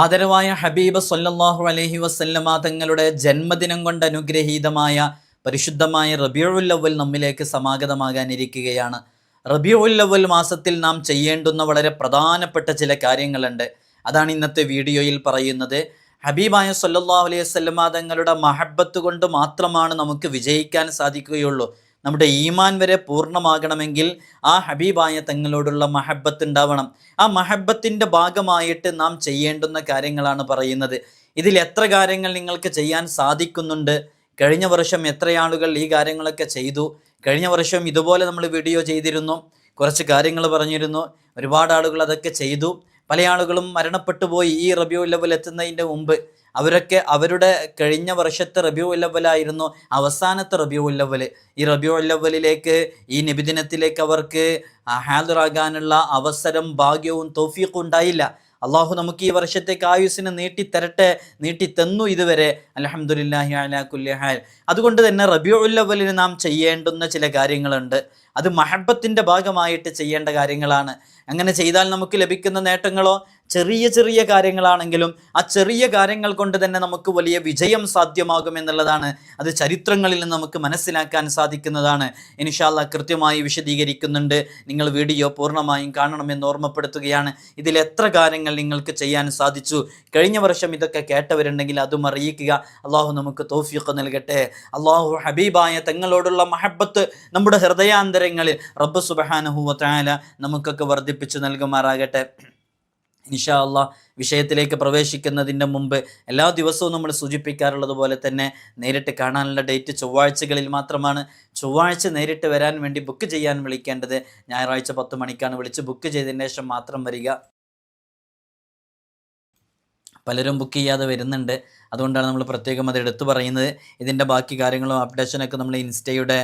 ആദരവായ ഹബീബ് സൊല്ലാഹു അലഹി വസ്ല്ലമ തങ്ങളുടെ ജന്മദിനം കൊണ്ട് അനുഗ്രഹീതമായ പരിശുദ്ധമായ റബിയുല്ലവൽ നമ്മിലേക്ക് സമാഗതമാകാനിരിക്കുകയാണ്. റബിയുല്ലവൽ മാസത്തിൽ നാം ചെയ്യേണ്ടുന്ന വളരെ പ്രധാനപ്പെട്ട ചില കാര്യങ്ങളുണ്ട്. അതാണ് ഇന്നത്തെ വീഡിയോയിൽ പറയുന്നത്. ഹബീബായ സല്ലല്ലാഹു അലൈഹി വസല്ലമ തങ്ങളുടെ മഹബത്ത് കൊണ്ട് മാത്രമാണ് നമുക്ക് വിജയിക്കാൻ സാധിക്കുകയുള്ളൂ. നമ്മുടെ ഈമാൻ വരെ പൂർണമാകണമെങ്കിൽ ആ ഹബീബായ തങ്ങളോടുള്ള മഹബത്ത് ഉണ്ടാവണം. ആ മഹബത്തിന്റെ ഭാഗമായിട്ട് നാം ചെയ്യേണ്ടുന്ന കാര്യങ്ങളാണ് പറയുന്നത്. ഇതിൽ എത്ര കാര്യങ്ങൾ നിങ്ങൾക്ക് ചെയ്യാൻ സാധിക്കുന്നുണ്ട്? കഴിഞ്ഞ വർഷം എത്ര ആളുകൾ ഈ കാര്യങ്ങളൊക്കെ ചെയ്തു? കഴിഞ്ഞ വർഷം ഇതുപോലെ നമ്മൾ വീഡിയോ ചെയ്തിരുന്നു. കുറച്ച് കാര്യങ്ങൾ പറഞ്ഞിരുന്നു. ഒരുപാട് ആളുകൾ അതൊക്കെ ചെയ്തു. പല ആളുകളും മരണപ്പെട്ടു പോയി ഈ റബിയു ലെവൽ എത്തുന്നതിന്റെ മുമ്പ്. അവരൊക്കെ അവരുടെ കഴിഞ്ഞ വർഷത്തെ റബിയു ലെവലായിരുന്നു അവസാനത്തെ റബിയു ലെവൽ ഈ റബിയു ലെവലിലേക്ക് ഈ നിബിദിനത്തിലേക്ക് അവർക്ക് ഹാജറാകാനുള്ള അവസരം ഭാഗ്യവും തോഫീഖും ഉണ്ടായില്ല. അള്ളാഹു നമുക്ക് ഈ വർഷത്തേക്ക് ആയുസിനെ നീട്ടിത്തരട്ടെ നീട്ടി തന്നു ഇതുവരെ. അലഹമുല്ലാഹി അലാ കുല്ലി ഹാൽ. അതുകൊണ്ട് തന്നെ റബിയുല്ലവലിന് നാം ചെയ്യേണ്ടുന്ന ചില കാര്യങ്ങളുണ്ട്. അത് മഹബത്തിന്റെ ഭാഗമായിട്ട് ചെയ്യേണ്ട കാര്യങ്ങളാണ്. അങ്ങനെ ചെയ്താൽ നമുക്ക് ലഭിക്കുന്ന നേട്ടങ്ങളോ ചെറിയ ചെറിയ കാര്യങ്ങളാണെങ്കിലും ആ ചെറിയ കാര്യങ്ങൾ കൊണ്ട് തന്നെ നമുക്ക് വലിയ വിജയം സാധ്യമാകും എന്നുള്ളതാണ്. അത് ചരിത്രങ്ങളിൽ നിന്ന് നമുക്ക് മനസ്സിലാക്കാൻ സാധിക്കുന്നതാണ്. ഇൻഷാല്ല കൃത്യമായി വിശദീകരിക്കുന്നുണ്ട്. നിങ്ങൾ വീഡിയോ പൂർണമായും കാണണമെന്ന് ഓർമ്മപ്പെടുത്തുകയാണ്. ഇതിൽ എത്ര കാര്യങ്ങൾ നിങ്ങൾക്ക് ചെയ്യാൻ സാധിച്ചു? കഴിഞ്ഞ വർഷം ഇതൊക്കെ കേട്ടവരുണ്ടെങ്കിൽ അതും അറിയിക്കുക. അള്ളാഹു നമുക്ക് തോഫിയൊക്കെ നൽകട്ടെ. അള്ളാഹു ഹബീബായ തങ്ങളോടുള്ള മഹബത്ത് നമ്മുടെ ഹൃദയാന്തരങ്ങളിൽ റബ്ബ് സുബഹാനഹുവ താല നമുക്കൊക്കെ വർദ്ധിപ്പിച്ചു നൽകുമാറാകട്ടെ. ഇൻഷാ അള്ളാഹ് വിഷയത്തിലേക്ക് പ്രവേശിക്കുന്നതിന്റെ മുമ്പ് എല്ലാ ദിവസവും നമ്മൾ സൂചിപ്പിക്കാറുള്ളത് പോലെ തന്നെ നേരിട്ട് കാണാനുള്ള ഡേറ്റ് ചൊവ്വാഴ്ചകളിൽ മാത്രമാണ്. ചൊവ്വാഴ്ച നേരിട്ട് വരാൻ വേണ്ടി ബുക്ക് ചെയ്യാൻ വിളിക്കേണ്ടത് ഞായറാഴ്ച പത്ത് മണിക്കാണ്. വിളിച്ച് ബുക്ക് ചെയ്തതിന് ശേഷം മാത്രം വരിക. പലരും ബുക്ക് ചെയ്യാതെ വരുന്നുണ്ട്. അതുകൊണ്ടാണ് നമ്മൾ പ്രത്യേകം അത് എടുത്തു പറയുന്നത്. ഇതിന്റെ ബാക്കി കാര്യങ്ങളും അപ്ഡേഷനൊക്കെ നമ്മൾ ഇൻസ്റ്റയുടെ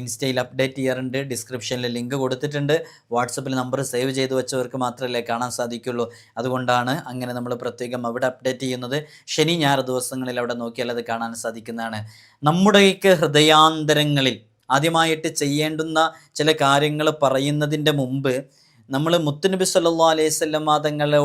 ഇൻസ്റ്റയിൽ അപ്ഡേറ്റ് ചെയ്യാറുണ്ട്. ഡിസ്ക്രിപ്ഷനിൽ ലിങ്ക് കൊടുത്തിട്ടുണ്ട്. വാട്സപ്പിൽ നമ്പർ സേവ് ചെയ്ത് വെച്ചവർക്ക് മാത്രമല്ലേ കാണാൻ സാധിക്കുള്ളൂ. അതുകൊണ്ടാണ് അങ്ങനെ നമ്മൾ പ്രത്യേകം അവിടെ അപ്ഡേറ്റ് ചെയ്യുന്നത്. ശനി ഞായർ ദിവസങ്ങളിൽ അവിടെ നോക്കിയാൽ അത് കാണാൻ സാധിക്കുന്നതാണ്. നമ്മുടെയൊക്കെ ഹൃദയാന്തരങ്ങളിൽ ആദ്യമായിട്ട് ചെയ്യേണ്ടുന്ന ചില കാര്യങ്ങൾ പറയുന്നതിന്റെ മുമ്പ് നമ്മൾ മുത്തുനബി സല്ലാ അലൈഹി സ്വല്ലം തങ്ങളെ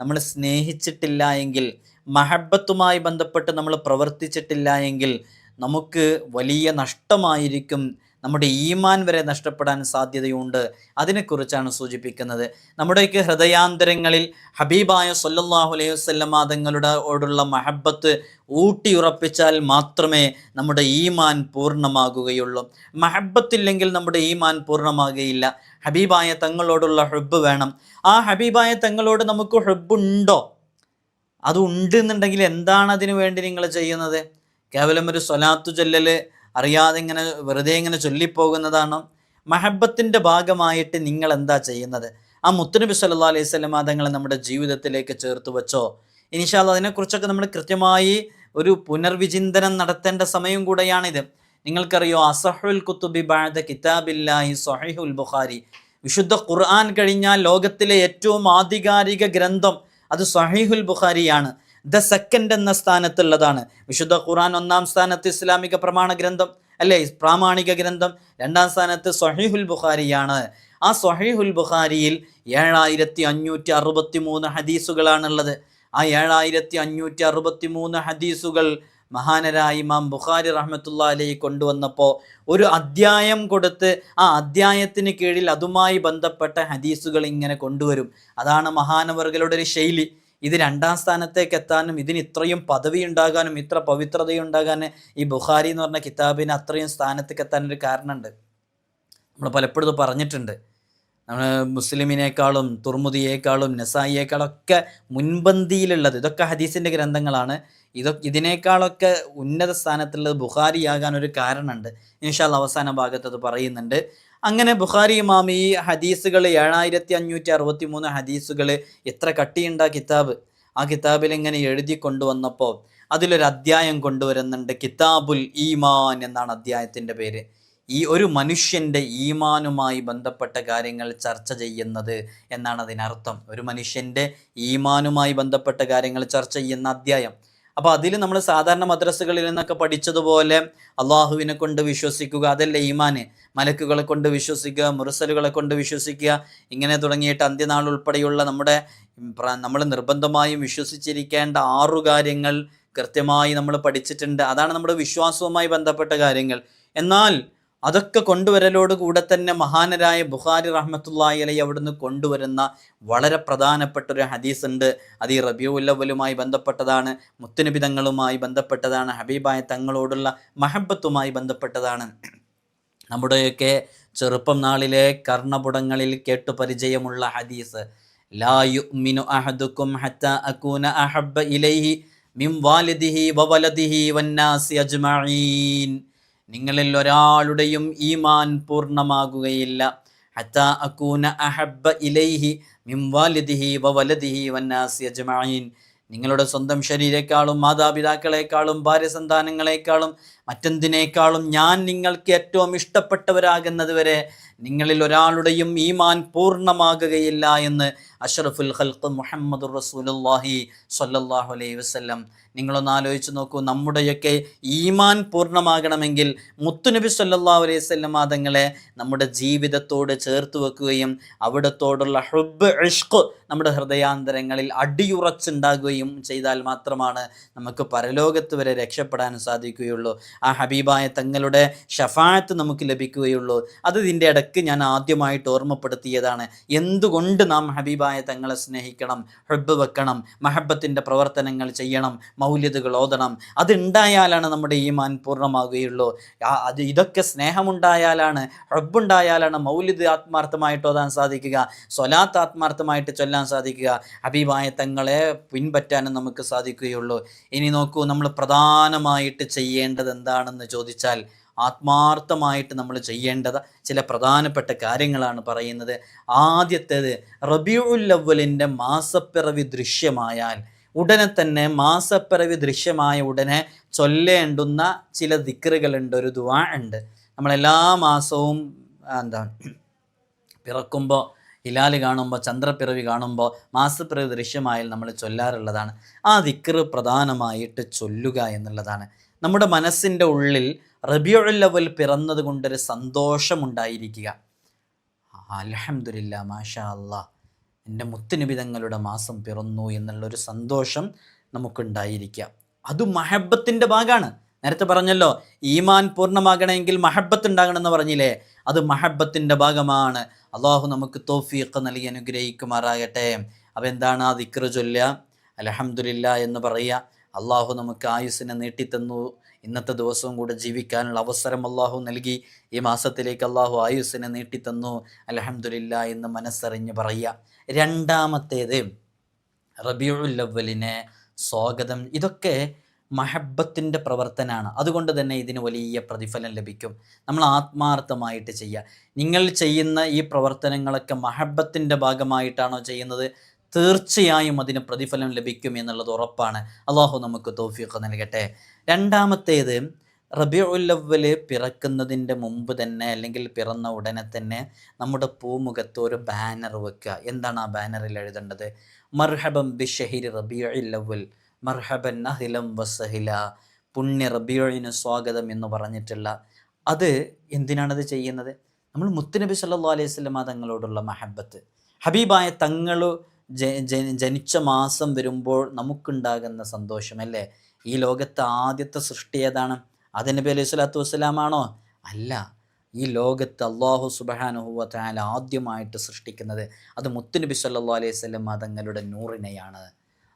നമ്മൾ സ്നേഹിച്ചിട്ടില്ല എങ്കിൽ മഹബത്തുമായി ബന്ധപ്പെട്ട് നമ്മൾ പ്രവർത്തിച്ചിട്ടില്ല എങ്കിൽ നമുക്ക് വലിയ നഷ്ടമായിരിക്കും. നമ്മുടെ ഈമാൻ വരെ നഷ്ടപ്പെടാൻ സാധ്യതയുണ്ട്. അതിനെക്കുറിച്ചാണ് സൂചിപ്പിക്കുന്നത്. നമ്മുടെയൊക്കെ ഹൃദയാന്തരങ്ങളിൽ ഹബീബായ സൊല്ലാഹു അലൈഹി വസല്ലമ തങ്ങളുടെ ഓടുള്ള മഹബത്ത് ഊട്ടിയുറപ്പിച്ചാൽ മാത്രമേ നമ്മുടെ ഈമാൻ പൂർണമാകുകയുള്ളൂ. മഹബത്തില്ലെങ്കിൽ നമ്മുടെ ഈമാൻ പൂർണമാകുകയില്ല. ഹബീബായ തങ്ങളോടുള്ള ഹെബ് വേണം. ആ ഹബീബായ തങ്ങളോട് നമുക്ക് ഹെബുണ്ടോ അത് ഉണ്ട് എന്നുണ്ടെങ്കിൽ എന്താണ് അതിനു വേണ്ടി നിങ്ങൾ ചെയ്യുന്നത്? കേവലം ഒരു സ്വലാത്തു ചൊല്ലൽ അറിയാതെ ഇങ്ങനെ വെറുതെ ഇങ്ങനെ ചൊല്ലിപ്പോകുന്നതാണോ? മഹബത്തിന്റെ ഭാഗമായിട്ട് നിങ്ങൾ എന്താ ചെയ്യുന്നത്? ആ മുത്തുനബി സല്ലാ അലൈഹി സ്വലം തങ്ങളെ നമ്മുടെ ജീവിതത്തിലേക്ക് ചേർത്ത് വെച്ചോ? ഇനിഷാല്ല അതിനെക്കുറിച്ചൊക്കെ നമ്മൾ കൃത്യമായി ഒരു പുനർവിചിന്തനം നടത്തേണ്ട സമയം കൂടെയാണിത്. നിങ്ങൾക്കറിയോ? അസഹുൽ കുത്തുബി ബാദ കിതാബില്ലാഹി സഹിഹുൽ ബുഖാരി. വിശുദ്ധ ഖുർആൻ കഴിഞ്ഞാൽ ലോകത്തിലെ ഏറ്റവും ആധികാരിക ഗ്രന്ഥം അത് സഹീഹുൽ ബുഖാരിയാണ്. ദ സെക്കൻഡ് എന്ന സ്ഥാനത്തുള്ളതാണ്. വിശുദ്ധ ഖുർആൻ ഒന്നാം സ്ഥാനത്ത് ഇസ്ലാമിക പ്രമാണ ഗ്രന്ഥം അല്ലേ? പ്രാമാണിക ഗ്രന്ഥം. രണ്ടാം സ്ഥാനത്ത് സഹീഹുൽ ബുഖാരിയാണ്. ആ സൊഹീഹുൽ ബുഖാരിയിൽ ഏഴായിരത്തി അഞ്ഞൂറ്റി അറുപത്തി മൂന്ന് ഹദീസുകളാണുള്ളത്. ആ ഏഴായിരത്തി അഞ്ഞൂറ്റി അറുപത്തി മൂന്ന് ഹദീസുകൾ മഹാനരായ ഇമാം ബുഖാരി റഹ്മത്തുള്ള അലൈഹി കൊണ്ടുവന്നപ്പോൾ ഒരു അധ്യായം കൊടുത്ത് ആ അധ്യായത്തിന് കീഴിൽ അതുമായി ബന്ധപ്പെട്ട ഹദീസുകൾ ഇങ്ങനെ കൊണ്ടുവരും. അതാണ് മഹാനവറുകളുടെ ഒരു ശൈലി. ഇത് രണ്ടാം സ്ഥാനത്തേക്ക് എത്താനും ഇതിന് ഇത്രയും പദവി ഉണ്ടാകാനും ഇത്ര പവിത്രതയുണ്ടാകാനും ഈ ബുഖാരി എന്ന് പറഞ്ഞ കിതാബിന് അത്രയും സ്ഥാനത്തേക്ക് എത്താനൊരു കാരണമുണ്ട്. നമ്മൾ പലപ്പോഴും പറഞ്ഞിട്ടുണ്ട്. നമ്മൾ മുസ്ലിമിനേക്കാളും തുർമുദിയേക്കാളും നസായിയേക്കാളും ഒക്കെ മുൻപന്തിയിലുള്ളത്. ഇതൊക്കെ ഹദീസിന്റെ ഗ്രന്ഥങ്ങളാണ്. ഇതൊക്കെ ഇതിനേക്കാളൊക്കെ ഉന്നത സ്ഥാനത്തുള്ളത് ബുഖാരിയാകാൻ ഒരു കാരണമുണ്ട്. ഇൻഷാൽ അവസാന ഭാഗത്ത് അത് പറയുന്നുണ്ട്. അങ്ങനെ ബുഖാരി ഇമാം ഈ ഹദീസുകൾ ഏഴായിരത്തി അഞ്ഞൂറ്റി അറുപത്തി മൂന്ന് ഹദീസുകൾ എത്ര കട്ടിയുണ്ട് ആ കിതാബ്? ആ കിതാബിൽ ഇങ്ങനെ എഴുതി കൊണ്ടുവന്നപ്പോൾ അതിലൊരു അധ്യായം കൊണ്ടുവരുന്നുണ്ട്. കിതാബുൽ ഈമാൻ എന്നാണ് അധ്യായത്തിന്റെ പേര്. ഈ ഒരു മനുഷ്യന്റെ ഈമാനുമായി ബന്ധപ്പെട്ട കാര്യങ്ങൾ ചർച്ച ചെയ്യുന്നത് എന്നാണ് അതിനർത്ഥം. ഒരു മനുഷ്യന്റെ ഈമാനുമായി ബന്ധപ്പെട്ട കാര്യങ്ങൾ ചർച്ച ചെയ്യുന്ന അധ്യായം. അപ്പോൾ അതിൽ നമ്മൾ സാധാരണ മദ്രസകളിൽ നിന്നൊക്കെ പഠിച്ചതുപോലെ അള്ളാഹുവിനെ കൊണ്ട് വിശ്വസിക്കുക അതല്ല ഈമാന്? മലക്കുകളെ കൊണ്ട് വിശ്വസിക്കുക മുറസലുകളെ കൊണ്ട് വിശ്വസിക്കുക ഇങ്ങനെ തുടങ്ങിയിട്ട് അന്ത്യനാൾ ഉൾപ്പെടെയുള്ള നമ്മുടെ നമ്മൾ നിർബന്ധമായും വിശ്വസിച്ചിരിക്കേണ്ട ആറു കാര്യങ്ങൾ കൃത്യമായി നമ്മൾ പഠിച്ചിട്ടുണ്ട്. അതാണ് നമ്മുടെ വിശ്വാസവുമായി ബന്ധപ്പെട്ട കാര്യങ്ങൾ. എന്നാൽ അതൊക്കെ കൊണ്ടുവരലോട് കൂടെ തന്നെ മഹാനരായ ബുഖാരി റഹ്മത്തുള്ളാഹി അലൈ അവിടുന്ന് കൊണ്ടുവരുന്ന വളരെ പ്രധാനപ്പെട്ട ഒരു ഹദീസ് ഉണ്ട് അത് ഈ റബിയുല്ലവലുമായി ബന്ധപ്പെട്ടതാണ് മുത്തുനിബിതങ്ങളുമായി ബന്ധപ്പെട്ടതാണ് ഹബീബായ തങ്ങളോടുള്ള മഹബത്തുമായി ബന്ധപ്പെട്ടതാണ്. നമ്മുടെയൊക്കെ ചെറുപ്പം നാളിലെ കർണപുടങ്ങളിൽ കേട്ടു പരിചയമുള്ള ഹദീസ് ലാ യുഅ്മിനു അകൂന അഹബ്ബ ഇലൈഹി വാലിദിഹി വവലദിഹി വന്നാസി അജ്മഈൻ. നിങ്ങളിൽ ഒരാളുടെയും ഈമാൻ പൂർണമാകുകയില്ല. ഹത്ത അക്കൂന അഹബ്ബ ഇലൈഹി മിൻ വാലിദിഹി വവലദിഹി വന്നാസി അജ്മഈൻ. നിങ്ങളുടെ സ്വന്തം ശരീരേക്കാളും മാതാപിതാക്കളെക്കാളും ഭാര്യ സന്താനങ്ങളെക്കാളും മറ്റെന്തിനേക്കാളും ഞാൻ നിങ്ങൾക്ക് ഏറ്റവും ഇഷ്ടപ്പെട്ടവരാകുന്നത് വരെ നിങ്ങളിൽ ഒരാളുടെയും ഈമാൻ പൂർണമാകുകയില്ല എന്ന് അഷറഫുൽ ഖൽഖ് മുഹമ്മദ് റസൂലുള്ളാഹി സ്വല്ലല്ലാഹു അലൈഹി വസ്ലം നിങ്ങളൊന്ന് ആലോചിച്ച് നോക്കൂ നമ്മുടെയൊക്കെ ഈമാൻ പൂർണമാകണമെങ്കിൽ മുത്തുനബി സല്ലാഹു അലൈഹി വസല്ലം തങ്ങളെ നമ്മുടെ ജീവിതത്തോട് ചേർത്ത് വെക്കുകയും അവിടത്തോടുള്ള ഹുബ് ഇഷ്ക് നമ്മുടെ ഹൃദയാന്തരങ്ങളിൽ അടിയുറച്ചുണ്ടാകുകയും ചെയ്താൽ മാത്രമാണ് നമുക്ക് പരലോകത്ത് വരെ രക്ഷപ്പെടാൻ സാധിക്കുകയുള്ളൂ. ആ ഹബീബായ തങ്ങളുടെ ഷഫായത്ത് നമുക്ക് ലഭിക്കുകയുള്ളൂ. അത് ഇതിന്റെ ഇടയ്ക്ക് ഞാൻ ആദ്യമായിട്ട് ഓർമ്മപ്പെടുത്തിയതാണ്. എന്തുകൊണ്ട് നാം ഹബീബായ തങ്ങളെ സ്നേഹിക്കണം ഹെബ് വെക്കണം മഹബത്തിന്റെ പ്രവർത്തനങ്ങൾ ചെയ്യണം മൗല്യതകൾ ഓതണം അതുണ്ടായാലാണ് നമ്മുടെ ഈമാൻ പൂർണമാകുകയുള്ളൂ. അത് ഇതൊക്കെ സ്നേഹമുണ്ടായാലാണ് ഹെബുണ്ടായാലാണ് മൗല്യത ആത്മാർത്ഥമായിട്ട് ഓതാൻ സാധിക്കുക സ്വലാത്ത് ആത്മാർത്ഥമായിട്ട് ചൊല്ലാൻ സാധിക്കുക ഹബീബായ തങ്ങളെ പിൻപറ്റാനും നമുക്ക് സാധിക്കുകയുള്ളൂ. ഇനി നോക്കൂ നമ്മൾ പ്രധാനമായിട്ട് ചെയ്യേണ്ടത് എന്താണെന്ന് ചോദിച്ചാൽ ആത്മാർത്ഥമായിട്ട് നമ്മൾ ചെയ്യേണ്ടത് ചില പ്രധാനപ്പെട്ട കാര്യങ്ങളാണ് പറയുന്നത്. ആദ്യത്തേത് റബിയുല്ലവലിന്റെ മാസപ്പിറവി ദൃശ്യമായാൽ ഉടനെ തന്നെ മാസപ്പിറവി ദൃശ്യമായ ഉടനെ ചൊല്ലേണ്ടുന്ന ചില ദിക്കറുകളുണ്ട് ഒരു ദുവാ ഉണ്ട്. നമ്മളെല്ലാ മാസവും എന്താ പിറക്കുമ്പോൾ ഹിലാൽ കാണുമ്പോൾ ചന്ദ്രപ്പിറവി കാണുമ്പോൾ മാസപ്പിറവി ദൃശ്യമായാൽ നമ്മൾ ചൊല്ലാറുള്ളതാണ്. ആ ദിക്കറ് പ്രധാനമായിട്ട് ചൊല്ലുക എന്നുള്ളതാണ്. നമ്മുടെ മനസ്സിന്റെ ഉള്ളിൽ റബിയുള്ളവൽ പിറന്നത് കൊണ്ടൊരു സന്തോഷമുണ്ടായിരിക്കുക. അലഹമില്ല മാഷാ അല്ലാ എന്റെ മുത്തുനിബിതങ്ങളുടെ മാസം പിറന്നു എന്നുള്ളൊരു സന്തോഷം നമുക്കുണ്ടായിരിക്കുക. അത് മഹബത്തിന്റെ ഭാഗമാണ്. നേരത്തെ പറഞ്ഞല്ലോ ഈമാൻ പൂർണമാകണമെങ്കിൽ മഹബത്ത് ഉണ്ടാകണമെന്ന് പറഞ്ഞില്ലേ? അത് മഹബത്തിന്റെ ഭാഗമാണ്. അള്ളാഹു നമുക്ക് തോഫീഖ് നൽകി അനുഗ്രഹിക്കുമാറാകട്ടെ. അപ്പോൾ എന്താണ് ആ ദിക്ര ചൊല്ലുക? അലഹമുല്ല എന്ന് പറയുക. അള്ളാഹു നമുക്ക് ആയുസ്സിനെ നീട്ടിത്തന്നു. ഇന്നത്തെ ദിവസവും കൂടെ ജീവിക്കാനുള്ള അവസരം അള്ളാഹു നൽകി. ഈ മാസത്തിലേക്ക് അള്ളാഹു ആയുസ്സിനെ നീട്ടിത്തന്നു. അലഹമുല്ല എന്ന് മനസ്സറിഞ്ഞ് പറയുക. രണ്ടാമത്തേത് റബിയുല്ലവലിനെ സ്വാഗതം. ഇതൊക്കെ മഹബത്തിന്റെ പ്രവർത്തനമാണ്. അതുകൊണ്ട് തന്നെ ഇതിന് വലിയ പ്രതിഫലം ലഭിക്കും. നമ്മൾ ആത്മാർത്ഥമായിട്ട് ചെയ്യുക. നിങ്ങൾ ചെയ്യുന്ന ഈ പ്രവർത്തനങ്ങളൊക്കെ മഹബത്തിന്റെ ഭാഗമായിട്ടാണോ ചെയ്യുന്നത്? തീർച്ചയായും അതിന് പ്രതിഫലം ലഭിക്കും എന്നുള്ളത് ഉറപ്പാണ്. അള്ളാഹു നമുക്ക് തോഫിയൊക്കെ നൽകട്ടെ. രണ്ടാമത്തേത് റബിയുല്ലവൽ പിറക്കുന്നതിന്റെ മുമ്പ് തന്നെ അല്ലെങ്കിൽ പിറന്ന ഉടനെ തന്നെ നമ്മുടെ പൂമുഖത്ത് ഒരു ബാനർ വെക്കുക. എന്താണ് ആ ബാനറിൽ എഴുതേണ്ടത്? മർഹബം ബി റബി റബിയുല്ലവൽ മർഹബൻ അഹിലം വസഹില പുണ്യ റബിയുഴിന് സ്വാഗതം എന്ന് പറഞ്ഞിട്ടുള്ള. അത് എന്തിനാണത് ചെയ്യുന്നത്? നമ്മൾ മുത്തുനബി സല്ലാ അലൈഹി വസല്ലമ തങ്ങളോടുള്ള മഹബത്ത്. ഹബീബായ തങ്ങൾ ജനിച്ച മാസം വരുമ്പോൾ നമുക്കുണ്ടാകുന്ന സന്തോഷം അല്ലേ? ഈ ലോകത്തെ ആദ്യത്തെ സൃഷ്ടി ഏതാണ്? അത് നബി അലൈഹി സ്വലാത്തു വസ്സലാമാണോ? അല്ല. ഈ ലോകത്ത് അള്ളാഹു സുബഹാനുഹുവ താല ആദ്യമായിട്ട് സൃഷ്ടിക്കുന്നത് അത് മുത്തുനബി സല്ലാ അലൈഹി സ്വലം തങ്ങളുടെ നൂറിനെയാണ്.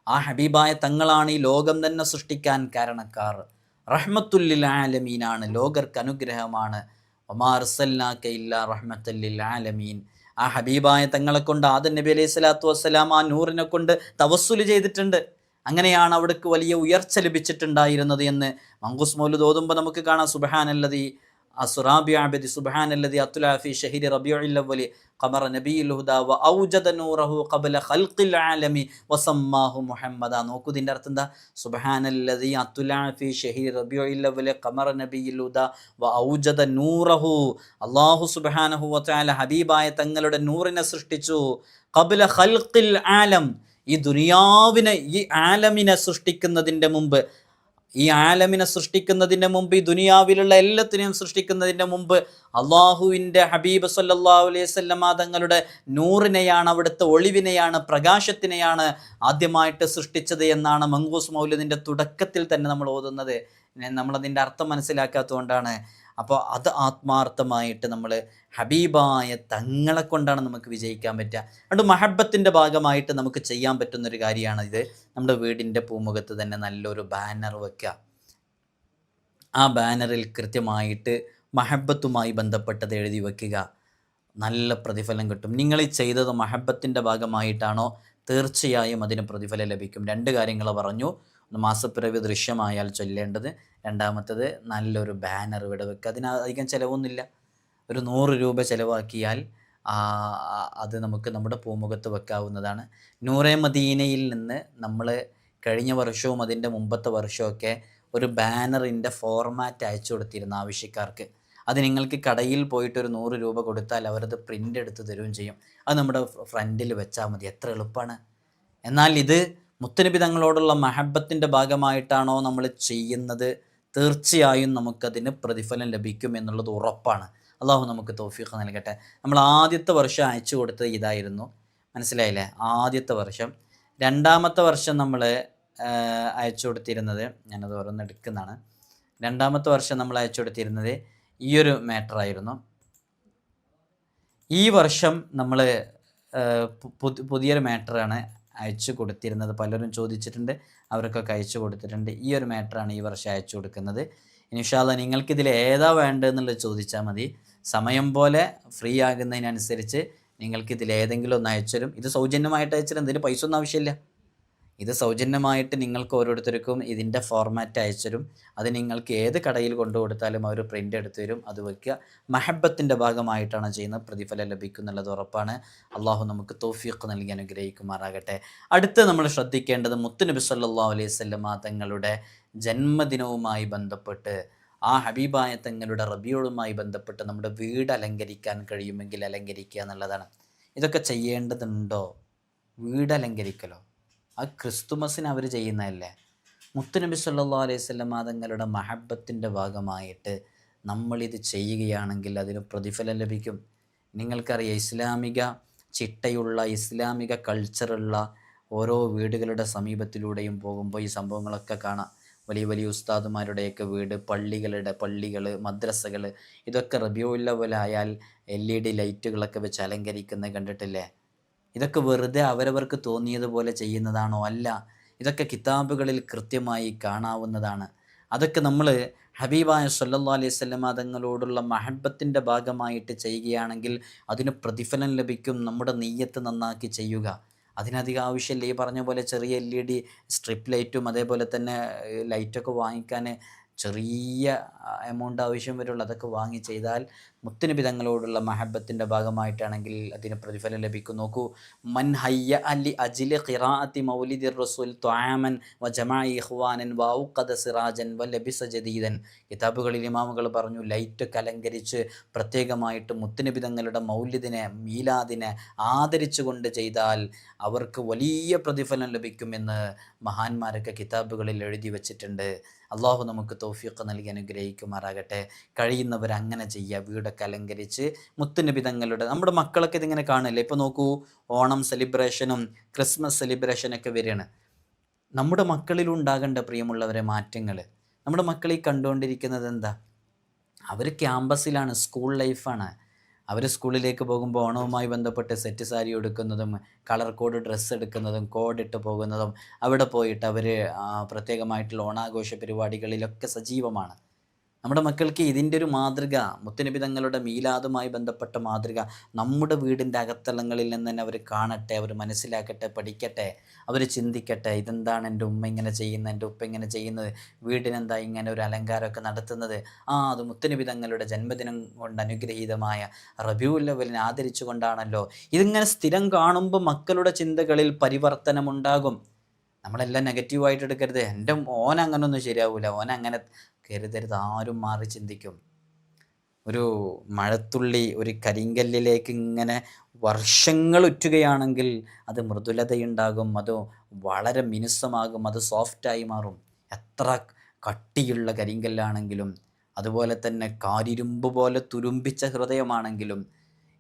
ആ ഹബീബായ തങ്ങളാണ് ഈ ലോകം തന്നെ സൃഷ്ടിക്കാൻ കാരണക്കാർ. റഹ്മത്തുല്ലിൽ ആലമീനാണ് ലോകർക്ക് അനുഗ്രഹമാണ്. ഒമാർ ഇല്ല റഹ്മത്തുല്ലിൽ ആലമീൻ. ആ ഹബീബായ തങ്ങളെ കൊണ്ട് ആദൻ നബി അലൈഹി സ്വലാത്തു വസ്സലാം ആ നൂറിനെ കൊണ്ട് തവസ്സുൽ ചെയ്തിട്ടുണ്ട്. അങ്ങനെയാണ് അവിടേക്ക് വലിയ ഉയർച്ച ലഭിച്ചിട്ടുണ്ടായിരുന്നത് എന്ന് മങ്കൂസ് മൗലൂദ് തോതുമ്പോൾ നമുക്ക് കാണാം സുബഹാനല്ലതി അസുറാബി വ ഔജദ നൂറഹു ഖബല ഖൽഖിൽ ആലമി മുഹമ്മദ. നോക്കൂ അർത്ഥം വ ഔജദ നൂറഹു. ഹബീബായ തങ്ങളുടെ നൂറിനെ സൃഷ്ടിച്ചു. ഖബല ഖൽഖിൽ ആലം. ഈ ദുനിയാവിനെ ഈ ആലമിനെ സൃഷ്ടിക്കുന്നതിന്റെ മുമ്പ് ഈ ആലമിനെ സൃഷ്ടിക്കുന്നതിന്റെ മുമ്പ് ഈ ദുനിയാവിലുള്ള എല്ലാത്തിനെയും സൃഷ്ടിക്കുന്നതിന്റെ മുമ്പ് അള്ളാഹുവിന്റെ ഹബീബ് സല്ലാ അലൈഹി വസല്ലമ തങ്ങളുടെ നൂറിനെയാണ് അവിടുത്തെ ഒളിവിനെയാണ് പ്രകാശത്തിനെയാണ് ആദ്യമായിട്ട് സൃഷ്ടിച്ചത് എന്നാണ് മങ്കൂസ് മൗലിദിന്റെ തുടക്കത്തിൽ തന്നെ നമ്മൾ ഓതുന്നത്. നമ്മളതിന്റെ അർത്ഥം മനസ്സിലാക്കാത്തതുകൊണ്ടാണ് അപ്പോൾ അത് ആത്മാർത്ഥമായിട്ട് നമ്മൾ ഹബീബായ തങ്ങളെ കൊണ്ടാണ് നമുക്ക് വിജയിക്കാൻ പറ്റുക. അതുകൊണ്ട് മഹബത്തിന്റെ ഭാഗമായിട്ട് നമുക്ക് ചെയ്യാൻ പറ്റുന്ന ഒരു കാര്യമാണ് ഇത് നമ്മുടെ വീടിന്റെ പൂമുഖത്ത് തന്നെ നല്ലൊരു ബാനർ വെക്കുക. ആ ബാനറിൽ കൃത്യമായിട്ട് മഹബത്തുമായി ബന്ധപ്പെട്ടത് എഴുതി വെക്കുക. നല്ല പ്രതിഫലം കിട്ടും. നിങ്ങൾ ചെയ്തത് മഹബത്തിന്റെ ഭാഗമായിട്ടാണോ? തീർച്ചയായും അതിന് പ്രതിഫലം ലഭിക്കും. രണ്ട് കാര്യങ്ങൾ പറഞ്ഞു. മാസപ്പിറവി ദൃശ്യമായാൽ ചൊല്ലേണ്ടത് രണ്ടാമത്തത് നല്ലൊരു ബാനർ ഇവിടെ വെക്കുക അതിന് അധികം ചിലവൊന്നുമില്ല. ഒരു നൂറ് രൂപ ചിലവാക്കിയാൽ അത് നമുക്ക് നമ്മുടെ പൂമുഖത്ത് വെക്കാവുന്നതാണ്. നൂറെ മദീനയിൽ നിന്ന് നമ്മൾ കഴിഞ്ഞ വർഷവും അതിന്റെ മുമ്പത്തെ വർഷമൊക്കെ ഒരു ബാനറിന്റെ ഫോർമാറ്റ് അയച്ചു കൊടുത്തിരുന്ന ആവശ്യക്കാർക്ക്. അത് നിങ്ങൾക്ക് കടയിൽ പോയിട്ട് ഒരു നൂറ് രൂപ കൊടുത്താൽ അവരത് പ്രിന്റ് എടുത്ത് തരുകയും ചെയ്യും. അത് നമ്മുടെ ഫ്രണ്ടിൽ വെച്ചാൽ മതി. എത്ര എളുപ്പമാണ്. എന്നാൽ ഇത് മുത്തനബി തങ്ങളോടുള്ള മഹബത്തിന്റെ ഭാഗമായിട്ടാണോ നമ്മൾ ചെയ്യുന്നത്? തീർച്ചയായും നമുക്കതിന് പ്രതിഫലം ലഭിക്കും എന്നുള്ളത് ഉറപ്പാണ്. അള്ളാഹു നമുക്ക് തോഫീഖ് നൽകട്ടെ. നമ്മൾ ആദ്യത്തെ വർഷം അയച്ചു കൊടുത്തത് ഇതായിരുന്നു. മനസ്സിലായില്ലേ? ആദ്യത്തെ വർഷം. രണ്ടാമത്തെ വർഷം നമ്മൾ അയച്ചു കൊടുത്തിരുന്നത് ഞാനത് ഓരോന്ന് എടുക്കുന്നതാണ്. രണ്ടാമത്തെ വർഷം നമ്മൾ അയച്ചു കൊടുത്തിരുന്നത് ഈ ഒരു മാറ്ററായിരുന്നു ഈ വർഷം നമ്മൾ പുതിയൊരു മാറ്ററാണ് അയച്ചു കൊടുത്തിരുന്നത്. പലരും ചോദിച്ചിട്ടുണ്ട്. അവർക്കൊക്കെ അയച്ചു കൊടുത്തിട്ടുണ്ട്. ഈ ഒരു മാറ്ററാണ് ഈ വർഷം അയച്ചു കൊടുക്കുന്നത്. ഇൻഷാല്ല നിങ്ങൾക്കിതിൽ ഏതാ വേണ്ടതെന്നുള്ളത് ചോദിച്ചാൽ മതി. സമയം പോലെ ഫ്രീ ആകുന്നതിനനുസരിച്ച് നിങ്ങൾക്കിതിൽ ഏതെങ്കിലും ഒന്ന് അയച്ചു തരും. ഇത് സൗജന്യമായിട്ട് അയച്ചു തരും ഇതിന് പൈസ ഒന്നും ആവശ്യമില്ല. ഇത് സൗജന്യമായിട്ട് നിങ്ങൾക്ക് ഓരോരുത്തർക്കും ഇതിന്റെ ഫോർമാറ്റ് അയച്ചുതരും അത് നിങ്ങൾക്ക് ഏത് കടയിൽ കൊണ്ടു കൊടുത്താലും അവർ പ്രിന്റ് എടുത്തു തരും. അത് വയ്ക്കുക. മഹബത്തിന്റെ ഭാഗമായിട്ടാണ് ചെയ്യുന്നത് പ്രതിഫലം ലഭിക്കും എന്നുള്ളത് ഉറപ്പാണ്. അള്ളാഹു നമുക്ക് തോഫിയൊക്കെ നൽകി അനുഗ്രഹിക്കുമാറാകട്ടെ. അടുത്ത് നമ്മൾ ശ്രദ്ധിക്കേണ്ടത് മുത്തുനബി സല്ലാ അലൈഹി വസല്ലമ തങ്ങളുടെ ജന്മദിനവുമായി ബന്ധപ്പെട്ട് ആ ഹബീബായ തങ്ങളുടെ റബിയോളുമായി ബന്ധപ്പെട്ട് നമ്മുടെ വീട് അലങ്കരിക്കാൻ കഴിയുമെങ്കിൽ അലങ്കരിക്കുക എന്നുള്ളതാണ്. ഇതൊക്കെ ചെയ്യേണ്ടതുണ്ടോ? വീട് അലങ്കരിക്കലോ? ആ ക്രിസ്തുമസിന് അവർ ചെയ്യുന്നതല്ലേ? മുത്തുനബി സല്ലാ അലൈഹി വസല്ലമ തങ്ങളുടെ മഹബത്തിന്റെ ഭാഗമായിട്ട് നമ്മളിത് ചെയ്യുകയാണെങ്കിൽ അതിന് പ്രതിഫലം ലഭിക്കും. നിങ്ങൾക്കറിയാം ഇസ്ലാമിക ചിട്ടയുള്ള ഇസ്ലാമിക കൾച്ചറുള്ള ഓരോ വീടുകളുടെ സമീപത്തിലൂടെയും പോകുമ്പോൾ ഈ സംഭവങ്ങളൊക്കെ കാണാം. വലിയ വലിയ ഉസ്താദുമാരുടെയൊക്കെ വീട് പള്ളികളുടെ പള്ളികൾ മദ്രസകൾ ഇതൊക്കെ റബിയുല്ലവലായാൽ എൽ ഇ ഡി ലൈറ്റുകളൊക്കെ വെച്ച് അലങ്കരിക്കുന്നത് കണ്ടിട്ടില്ലേ? ഇതൊക്കെ വെറുതെ അവരവർക്ക് തോന്നിയതുപോലെ ചെയ്യുന്നതാണോ അല്ല? ഇതൊക്കെ കിതാബുകളിൽ കൃത്യമായി കാണാവുന്നതാണ്. അതൊക്കെ നമ്മൾ ഹബീബായ സല്ലാ അലൈഹി സ്വല്ലം തങ്ങളോടുള്ള മഹബത്തിന്റെ ഭാഗമായിട്ട് ചെയ്യുകയാണെങ്കിൽ അതിന് പ്രതിഫലം ലഭിക്കും നമ്മുടെ നെയ്യത്ത് നന്നാക്കി ചെയ്യുക. അതിനധികം ആവശ്യമില്ല. ഈ പറഞ്ഞ പോലെ ചെറിയ എൽ ഇ ഡി സ്ട്രിപ്പ് ലൈറ്റും അതേപോലെ തന്നെ ലൈറ്റൊക്കെ വാങ്ങിക്കാൻ ചെറിയ എമൗണ്ട് ആവശ്യം വരുള്ളൂ. അതൊക്കെ വാങ്ങി ചെയ്താൽ മുത്തുനബി തങ്ങളോടുള്ള മഹബത്തിന്റെ ഭാഗമായിട്ടാണെങ്കിൽ അതിന് പ്രതിഫലം ലഭിക്കും. നോക്കൂ മൻ ഹയ്യ അലി അജിൽ ഖിറാഅത്തി മൗലിദി റസൂൽ ത്വാമൻ വ ജമാഇ ഇഖ്വാനൻ വ ഔഖദ സിറാജൻ വ ലബിസ ജദീദൻ. കിതാബുകളിൽ ഇമാമുകൾ പറഞ്ഞു ലൈറ്റ് അലങ്കരിച്ച് പ്രത്യേകമായിട്ട് മുത്തുനബി തങ്ങളുടെ മൗലിദിനെ മീലാദിനെ ആദരിച്ചുകൊണ്ട് ചെയ്താൽ അവർക്ക് വലിയ പ്രതിഫലം ലഭിക്കുമെന്ന് മഹാന്മാരൊക്കെ കിതാബുകളിൽ എഴുതി വച്ചിട്ടുണ്ട്. അള്ളാഹു നമുക്ക് തോഫിയൊക്കെ നൽകി അനുഗ്രഹിക്കുമാറാകട്ടെ. കഴിയുന്നവർ അങ്ങനെ ചെയ്യുക. വീടൊക്കെ അലങ്കരിച്ച് മുത്തുനബി തങ്ങളുടെ നമ്മുടെ മക്കളൊക്കെ ഇതിങ്ങനെ കാണില്ലേ ഇപ്പോൾ നോക്കൂ ഓണം സെലിബ്രേഷനും ക്രിസ്മസ് സെലിബ്രേഷനൊക്കെ വരികയാണ്. നമ്മുടെ മക്കളിൽ ഉണ്ടാകേണ്ട പ്രിയമുള്ളവരെ മാറ്റങ്ങൾ നമ്മുടെ മക്കളീ കണ്ടുകൊണ്ടിരിക്കുന്നത് എന്താ? അവർ ക്യാമ്പസിലാണ് സ്കൂൾ ലൈഫാണ് അവർ സ്കൂളിലേക്ക് പോകുമ്പോൾ ഓണവുമായി ബന്ധപ്പെട്ട് സെറ്റ് സാരി എടുക്കുന്നതും കളർ കോഡ് ഡ്രസ്സ് എടുക്കുന്നതും കോഡ് ഇട്ട് പോകുന്നതും അവിടെ പോയിട്ട് അവർ പ്രത്യേകമായിട്ടുള്ള ഓണാഘോഷ പരിപാടികളിലൊക്കെ സജീവമാണ്. നമ്മുടെ മക്കൾക്ക് ഇതിന്റെ ഒരു മാതൃക മുത്തനബി തങ്ങളുടെ മീലാദുമായി ബന്ധപ്പെട്ട മാതൃക നമ്മുടെ വീടിന്റെ അകത്തളങ്ങളിൽ നിന്ന് തന്നെ അവർ കാണട്ടെ അവർ മനസ്സിലാക്കട്ടെ പഠിക്കട്ടെ അവർ ചിന്തിക്കട്ടെ ഇതെന്താണ് എന്റെ ഉമ്മ ഇങ്ങനെ ചെയ്യുന്നത് എന്റെ ഉപ്പ ഇങ്ങനെ ചെയ്യുന്നത് വീടിനെന്താ ഇങ്ങനെ ഒരു അലങ്കാരമൊക്കെ നടത്തുന്നത്? ആ അത് മുത്തനബി തങ്ങളുടെ ജന്മദിനം കൊണ്ട് അനുഗ്രഹീതമായ റബിയുല്ലവലിനെ ആദരിച്ചു കൊണ്ടാണല്ലോ ഇതിങ്ങനെ സ്ഥിരം കാണുമ്പോൾ മക്കളുടെ ചിന്തകളിൽ പരിവർത്തനമുണ്ടാകും. നമ്മളെല്ലാം നെഗറ്റീവായിട്ട് എടുക്കരുത്. എന്റെ ഓൻ അങ്ങനൊന്നും ശരിയാവില്ല ഓൻ അങ്ങനെ കരുതരുത് ആരും മാറി ചിന്തിക്കും. ഒരു മഴത്തുള്ളി ഒരു കരിങ്കല്ലിലേക്ക് ഇങ്ങനെ വർഷങ്ങൾ ഉറ്റുകയാണെങ്കിൽ അത് മൃദുലതയുണ്ടാകും അത് വളരെ മിനുസമാകും അത് സോഫ്റ്റായി മാറും. എത്ര കട്ടിയുള്ള കരിങ്കല്ലാണെങ്കിലും അതുപോലെ തന്നെ കാരിരുമ്പ് പോലെ തുരുമ്പിച്ച ഹൃദയമാണെങ്കിലും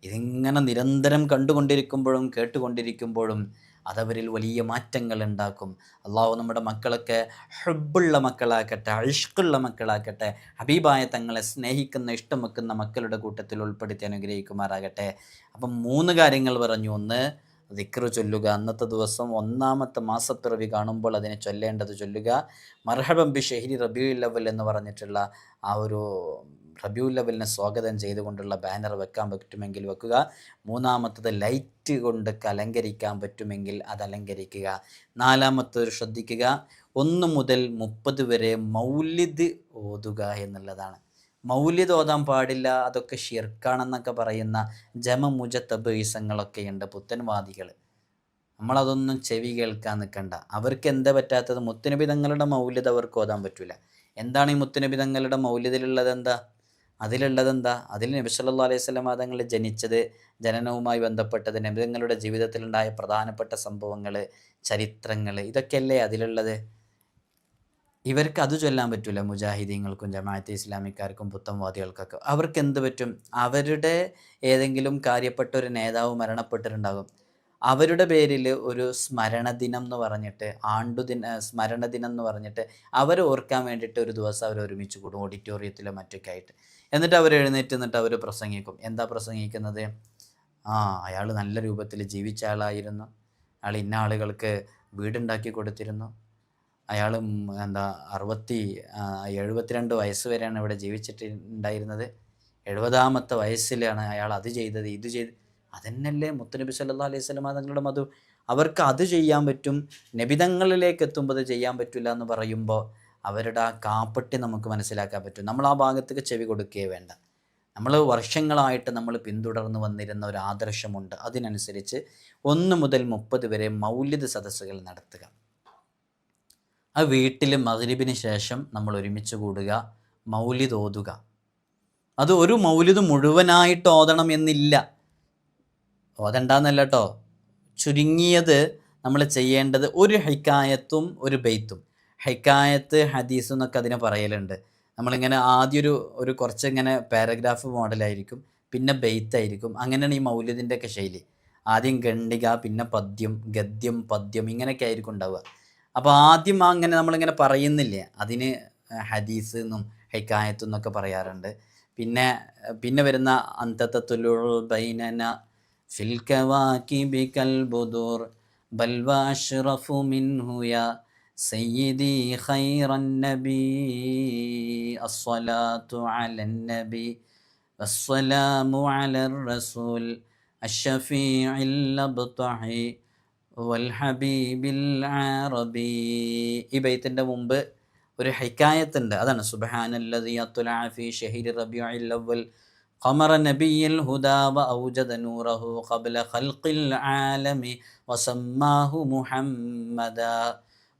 ഇതിങ്ങനെ നിരന്തരം കണ്ടുകൊണ്ടിരിക്കുമ്പോഴും കേട്ടുകൊണ്ടിരിക്കുമ്പോഴും അതവരിൽ വലിയ മാറ്റങ്ങൾ ഉണ്ടാക്കും അള്ളാഹു നമ്മുടെ മക്കളൊക്കെ ഹബ്ബുള്ള മക്കളാക്കട്ടെ അഴിഷ്കുള്ള മക്കളാക്കട്ടെ ഹബീബായ തങ്ങളെ സ്നേഹിക്കുന്ന ഇഷ്ടം വെക്കുന്ന മക്കളുടെ കൂട്ടത്തിൽ ഉൾപ്പെടുത്തി അനുഗ്രഹിക്കുമാറാകട്ടെ. അപ്പം മൂന്ന് കാര്യങ്ങൾ പറഞ്ഞു. ഒന്ന് ദിക്റ് ചൊല്ലുക. അന്നത്തെ ദിവസം ഒന്നാമത്തെ മാസപ്പിറവി കാണുമ്പോൾ അതിനെ ചൊല്ലേണ്ടത് ചൊല്ലുക. മർഹബം ബി ഷെഹരി റബിയുൽ അവൽ എന്ന് പറഞ്ഞിട്ടുള്ള ആ ഒരു റബിയുൽ അവലിനെ സ്വാഗതം ചെയ്തുകൊണ്ടുള്ള ബാനർ വെക്കാൻ പറ്റുമെങ്കിൽ വെക്കുക. മൂന്നാമത്തത് ലൈറ്റ് കൊണ്ട് അലങ്കരിക്കാൻ പറ്റുമെങ്കിൽ അത് അലങ്കരിക്കുക. നാലാമത്തത് ശ്രദ്ധിക്കുക. ഒന്ന് മുതൽ മുപ്പത് വരെ മൗല്യത് ഓതുക എന്നുള്ളതാണ്. മൗല്യത് ഓതാൻ പാടില്ല അതൊക്കെ ഷിർക്കാണെന്നൊക്കെ പറയുന്ന ജമമുജ തബീസങ്ങളൊക്കെയുണ്ട് പുത്തൻവാദികൾ. നമ്മളതൊന്നും ചെവി കേൾക്കാൻ നിൽക്കണ്ട. അവർക്ക് എന്താ പറ്റാത്തത്? മുത്തനബി തങ്ങളുടെ മൗലിദ് അവർക്ക് ഓതാൻ പറ്റില്ല എന്താണ് ഈ മുത്തനബി തങ്ങളുടെ മൗലിദിലുള്ളത് എന്താ? അതിലുള്ളത് എന്താ അതിൽ നബി സല്ലല്ലാഹു അലൈഹി വസല്ലം തങ്ങൾ ജനിച്ചത്. ജനനവുമായി ബന്ധപ്പെട്ടത് ജീവിതത്തിൽ ജീവിതത്തിലുണ്ടായ പ്രധാനപ്പെട്ട സംഭവങ്ങൾ ചരിത്രങ്ങൾ ഇതൊക്കെയല്ലേ അതിലുള്ളത്? ഇവർക്ക് അത് ചൊല്ലാൻ പറ്റില്ല മുജാഹിദീങ്ങൾക്കും ജമാഅത്തെ ഇസ്ലാമിക്കാർക്കും പുത്തംവാദികൾക്കൊക്കെ അവർക്ക് എന്ത് പറ്റും? അവരുടെ ഏതെങ്കിലും കാര്യപ്പെട്ട ഒരു നേതാവ് മരണപ്പെട്ടിട്ടുണ്ടാകും. അവരുടെ പേരിൽ ഒരു സ്മരണ ദിനം എന്ന് പറഞ്ഞിട്ട് ആണ്ടുദിന സ്മരണ ദിനം എന്ന് പറഞ്ഞിട്ട് അവരെ ഓർക്കാൻ വേണ്ടിയിട്ട് ഒരു ദിവസം അവർ ഒരുമിച്ച് കൂടും ഓഡിറ്റോറിയത്തിലോ മറ്റൊക്കെ ആയിട്ട്. എന്നിട്ട് അവർ എഴുന്നേറ്റ് എന്നിട്ട് അവർ പ്രസംഗിക്കും. എന്താ പ്രസംഗിക്കുന്നത്? ആ അയാൾ നല്ല രൂപത്തിൽ ജീവിച്ച ആളായിരുന്നു. അയാൾ ഇന്ന ആളുകൾക്ക് വീടുണ്ടാക്കി കൊടുത്തിരുന്നു. അയാൾ എന്താ അറുപത്തി എഴുപത്തിരണ്ട് വയസ്സ് വരെയാണ് ഇവിടെ ജീവിച്ചിട്ടുണ്ടായിരുന്നത്. എഴുപതാമത്തെ വയസ്സിലാണ് അയാൾ അത് ചെയ്തത് ഇത് ചെയ്ത്. അതന്നല്ലേ മുത്തുനബി സല്ലാ അലൈഹി സ്വലമ തങ്ങളുടെ മധു. അവർക്ക് അത് ചെയ്യാൻ പറ്റും. നബിതങ്ങളിലേക്ക് എത്തുമ്പോൾ ചെയ്യാൻ പറ്റില്ല എന്ന് പറയുമ്പോൾ അവരുടെ ആ കാപ്പട്ടി നമുക്ക് മനസ്സിലാക്കാൻ പറ്റും. നമ്മൾ ആ ഭാഗത്തേക്ക് ചെവി കൊടുക്കുകയേ വേണ്ട. നമ്മൾ വർഷങ്ങളായിട്ട് നമ്മൾ പിന്തുടർന്ന് വന്നിരുന്ന ഒരു ആദർശമുണ്ട്. അതിനനുസരിച്ച് ഒന്ന് മുതൽ മുപ്പത് വരെ മൗല്യത സദസ്സുകൾ നടത്തുക. ആ വീട്ടിൽ മഗ്രിബിന് ശേഷം നമ്മൾ ഒരുമിച്ച് കൂടുക മൗലിദ് ഓതുക. അത് ഒരു മൗലിദ് മുഴുവനായിട്ട് ഓതണം എന്നില്ല. ഓതണ്ടെന്നല്ല കേട്ടോ ചുരുങ്ങിയത് നമ്മൾ ചെയ്യേണ്ടത് ഒരു ഹൈക്കായത്തും ഒരു ബെയ്ത്തും. ഹൈക്കായത്ത് ഹദീസ് എന്നൊക്കെ അതിനെ പറയലുണ്ട്. നമ്മളിങ്ങനെ ആദ്യം ഒരു ഒരു കുറച്ച് ഇങ്ങനെ പാരഗ്രാഫ് മോഡലായിരിക്കും പിന്നെ ബെയ്ത്തായിരിക്കും. അങ്ങനെയാണ് ഈ മൗല്യത്തിന്റെയൊക്കെ ശൈലി. ആദ്യം ഖണ്ഡിക പിന്നെ പദ്യം ഗദ്യം പദ്യം ഇങ്ങനെയൊക്കെ ആയിരിക്കും ഉണ്ടാവുക. അപ്പോൾ ആദ്യം അങ്ങനെ നമ്മളിങ്ങനെ പറയുന്നില്ലേ. അതിന് ഹദീസ് എന്നും ഹൈക്കായത്ത് എന്നൊക്കെ പറയാറുണ്ട്. പിന്നെ പിന്നെ വരുന്ന അന്തത്തുലുൾ ബൈനന ഫിൽ കവാകിബി കൽ ബുദൂർ ബൽ വാഷ്റഫു മിൻഹു യാ സയ്യിദി ഖൈറൻ നബി അസ്സലാത്തു അലൻ നബി والسلام على الرسول الشفيع الأبطحي വൽഹബീബിൽ ആറബി ഈ ബൈത്തിൻ്റെ മുമ്പ് ഒരു ഹൈക്കായത്തുണ്ട് അതാണ് സുബ്ഹാനല്ലദി അത്ലഅ ഫീ ഷഹരി റബീഉൽ അവ്വൽ قمر نبي الهدى وأوجد نوره قبل خلق العالم وسماه محمدا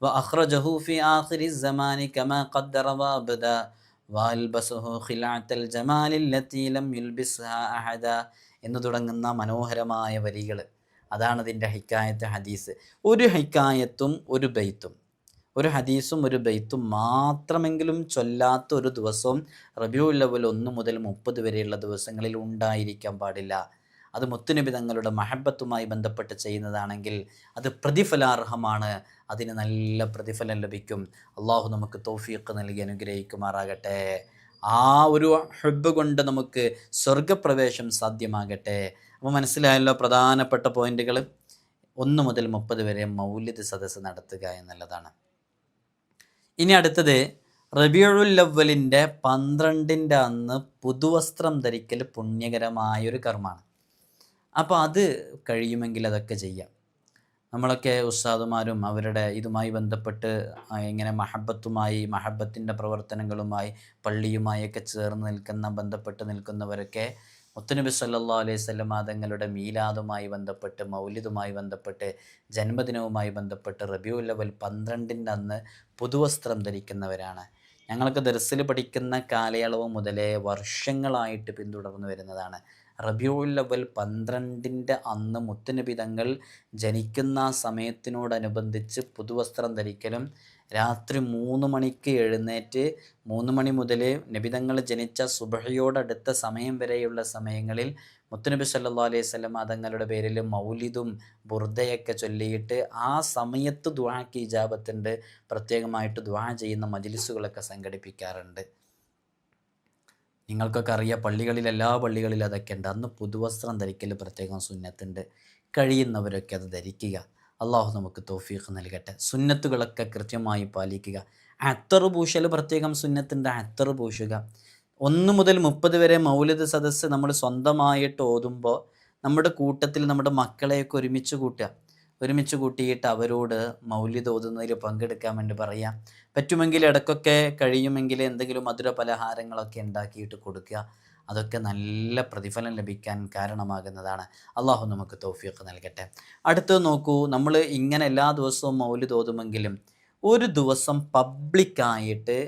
وأخرجه في آخر الزمان كما قدر وأبدا وألبسه خلعة الجمال التي لم يلبسها أحدا എന്ന് തുടങ്ങുന്ന മനോഹരമായ വരികൾ അതാണ് ഇതിൻ്റെ ഹൈക്കായത്ത് ഹദീസ് ഒരു ഹൈക്കായത്തും ഒരു ബെയ്ത്തും ഒരു ഹദീസും ഒരു ബെയ്ത്തും മാത്രമെങ്കിലും ചൊല്ലാത്ത ഒരു ദിവസവും റബിയുൽ ലെവൽ ഒന്ന് മുതൽ മുപ്പത് വരെയുള്ള ദിവസങ്ങളിൽ ഉണ്ടായിരിക്കാൻ പാടില്ല അത് മുത്തുനബി തങ്ങളുടെ മഹബത്തുമായി ബന്ധപ്പെട്ട് ചെയ്യുന്നതാണെങ്കിൽ അത് പ്രതിഫലാർഹമാണ്. അതിന് നല്ല പ്രതിഫലം ലഭിക്കും. അള്ളാഹു നമുക്ക് തൗഫീഖ് നൽകി അനുഗ്രഹിക്കുമാറാകട്ടെ. ആ ഒരു ഹെബ് കൊണ്ട് നമുക്ക് സ്വർഗപ്രവേശം സാധ്യമാകട്ടെ. അപ്പോൾ മനസ്സിലായല്ലോ പ്രധാനപ്പെട്ട പോയിന്റുകൾ? ഒന്ന് മുതൽ മുപ്പത് വരെ മൗല്യത സദസ്സ് നടത്തുക എന്നുള്ളതാണ്. ഇനി അടുത്തത് റബിയുൽ അവലിന്റെ പന്ത്രണ്ടിന്റെ അന്ന് പുതുവസ്ത്രം ധരിക്കൽ പുണ്യകരമായൊരു കർമ്മമാണ്. അപ്പോൾ അത് കഴിയുമെങ്കിൽ അതൊക്കെ ചെയ്യാം. നമ്മളൊക്കെ ഉസ്താദുമാരും അവരുടെ ഇതുമായി ബന്ധപ്പെട്ട് ഇങ്ങനെ മഹബത്തുമായി മഹബത്തിന്റെ പ്രവർത്തനങ്ങളുമായി പള്ളിയുമായൊക്കെ ചേർന്ന് നിൽക്കുന്ന ബന്ധപ്പെട്ട് നിൽക്കുന്നവരൊക്കെ മുത്തനബി സല്ലാ അലൈഹി സ്വലം തങ്ങളുടെ മീലാദുമായി ബന്ധപ്പെട്ട് മൗലിദുമായി ബന്ധപ്പെട്ട് ജന്മദിനവുമായി ബന്ധപ്പെട്ട് റബിയുൽ അവൽ പന്ത്രണ്ടിന്റെ അന്ന് പുതുവസ്ത്രം ധരിക്കുന്നവരാണ്. ഞങ്ങൾക്ക് ദർസിൽ പഠിക്കുന്ന കാലയളവ് മുതലേ വർഷങ്ങളായിട്ട് പിന്തുടർന്നു വരുന്നതാണ്. റബിയുൽ അവൽ പന്ത്രണ്ടിന്റെ അന്ന് മുത്തുനബി തങ്ങൾ ജനിക്കുന്ന സമയത്തിനോടനുബന്ധിച്ച് പുതുവസ്ത്രം ധരിക്കലും രാത്രി മൂന്ന് മണിക്ക് എഴുന്നേറ്റ് മൂന്ന് മണി മുതൽ നബിതങ്ങൾ ജനിച്ച സുബഹയോടടുത്ത സമയം വരെയുള്ള സമയങ്ങളിൽ മുത്തുനബി സല്ലാ അലൈഹി സ്വലം തങ്ങളുടെ പേരിൽ മൗലിദും ബുർദയൊക്കെ ചൊല്ലിയിട്ട് ആ സമയത്ത് ദ്വാക്ക് ഇജാബത്തുണ്ട്. പ്രത്യേകമായിട്ട് ദ്വാ ചെയ്യുന്ന മജിലിസുകളൊക്കെ സംഘടിപ്പിക്കാറുണ്ട്. നിങ്ങൾക്കൊക്കെ അറിയാം പള്ളികളിൽ എല്ലാ പള്ളികളിലും അതൊക്കെ ഉണ്ട്. അന്ന് പുതുവസ്ത്രം ധരിക്കൽ പ്രത്യേകം സുന്നത്തുണ്ട്. കഴിയുന്നവരൊക്കെ അത് ധരിക്കുക. അള്ളാഹു നമുക്ക് തോഫീഖ് നൽകട്ടെ. സുന്നത്തുകളൊക്കെ കൃത്യമായി പാലിക്കുക. അത്തറ് പൂശൽ പ്രത്യേകം സുന്നത്തുണ്ട്. അത്തറ് പൂശുക. ഒന്ന് മുതൽ മുപ്പത് വരെ മൗലിക സദസ്സ് നമ്മൾ സ്വന്തമായിട്ട് ഓതുമ്പോൾ നമ്മുടെ കൂട്ടത്തിൽ നമ്മുടെ മക്കളെയൊക്കെ ഒരുമിച്ച് കൂട്ടുക. ഒരുമിച്ച് കൂട്ടിയിട്ട് അവരോട് മൗല്യത ഓതുന്നതിൽ പങ്കെടുക്കാൻ വേണ്ടി പറയാം. പറ്റുമെങ്കിൽ ഇടയ്ക്കൊക്കെ കഴിയുമെങ്കിൽ എന്തെങ്കിലും മധുര പലഹാരങ്ങളൊക്കെ ഉണ്ടാക്കിയിട്ട് കൊടുക്കുക. അതൊക്കെ നല്ല പ്രതിഫലം ലഭിക്കാൻ കാരണമാകുന്നതാണ്. അള്ളാഹു നമുക്ക് തോഫിയൊക്കെ നൽകട്ടെ. അടുത്തത് നോക്കൂ നമ്മൾ ഇങ്ങനെ എല്ലാ ദിവസവും മൗല്യ തോതുമെങ്കിലും ഒരു ദിവസം പബ്ലിക്കായിട്ട്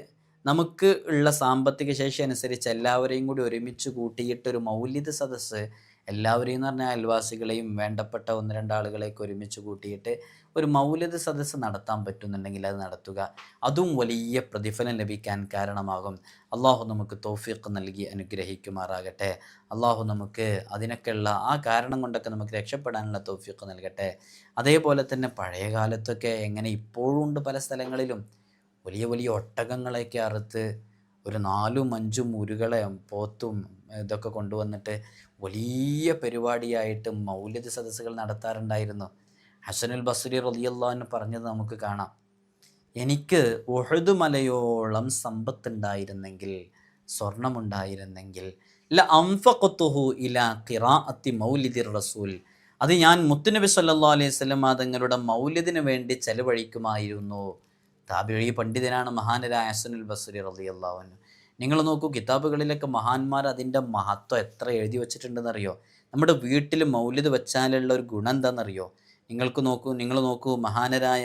നമുക്ക് ഉള്ള സാമ്പത്തിക ശേഷി അനുസരിച്ച് എല്ലാവരെയും കൂടി ഒരുമിച്ച് കൂട്ടിയിട്ടൊരു മൗല്യത സദസ്സ് എല്ലാവരെയും എന്ന് പറഞ്ഞാൽ അയൽവാസികളെയും വേണ്ടപ്പെട്ട ഒന്ന് രണ്ടാളുകളെയൊക്കെ ഒരുമിച്ച് കൂട്ടിയിട്ട് ഒരു മൗലിക സദസ്സ് നടത്താൻ പറ്റുന്നുണ്ടെങ്കിൽ അത് നടത്തുക. അതും വലിയ പ്രതിഫലം ലഭിക്കാൻ കാരണമാകും. അള്ളാഹു നമുക്ക് തോഫിക്ക് നൽകി അനുഗ്രഹിക്കുമാറാകട്ടെ. അള്ളാഹു നമുക്ക് അതിനൊക്കെയുള്ള ആ കാരണം കൊണ്ടൊക്കെ നമുക്ക് രക്ഷപ്പെടാനുള്ള തോഫിക്ക് നൽകട്ടെ. അതേപോലെ തന്നെ പഴയ കാലത്തൊക്കെ എങ്ങനെ ഇപ്പോഴും ഉണ്ട് പല സ്ഥലങ്ങളിലും. വലിയ വലിയ ഒട്ടകങ്ങളെയൊക്കെ അറുത്ത് ഒരു നാലും അഞ്ചും ഉരുകളെ പോത്തും ഇതൊക്കെ കൊണ്ടുവന്നിട്ട് വലിയ പരിപാടിയായിട്ട് മൗലിക സദസ്സുകൾ നടത്താറുണ്ടായിരുന്നു. ഹസനുൽ ബസ്രി റലിയല്ലാന്ന് പറഞ്ഞത് നമുക്ക് കാണാം. എനിക്ക് ഒഴുതുമലയോളം മലയോളം സമ്പത്തുണ്ടായിരുന്നെങ്കിൽ സ്വർണമുണ്ടായിരുന്നെങ്കിൽ ല അംഫഖത്തുഹു ഇല ഖിറാഅത്തി മൗലിദിർ റസൂൽ. അത് ഞാൻ മുത്തുനബി സല്ലാ അലൈഹി സ്വലം തങ്ങളുടെ മൗലിദിന് വേണ്ടി ചെലവഴിക്കുമായിരുന്നു. താബിഴി പണ്ഡിതനാണ് മഹാനരായ ഹസനുൽ ബസ്രി റലിയല്ലാവന് നിങ്ങൾ നോക്കൂ കിതാബുകളിലൊക്കെ മഹാന്മാർ അതിന്റെ മഹത്വം എത്ര എഴുതി വച്ചിട്ടുണ്ടെന്നറിയോ? നമ്മുടെ വീട്ടിൽ മൗലിദ് വെച്ചാലുള്ള ഒരു ഗുണം എന്താണെന്നറിയോ? നിങ്ങൾക്ക് നോക്കൂ നിങ്ങൾ നോക്കൂ മഹാനരായ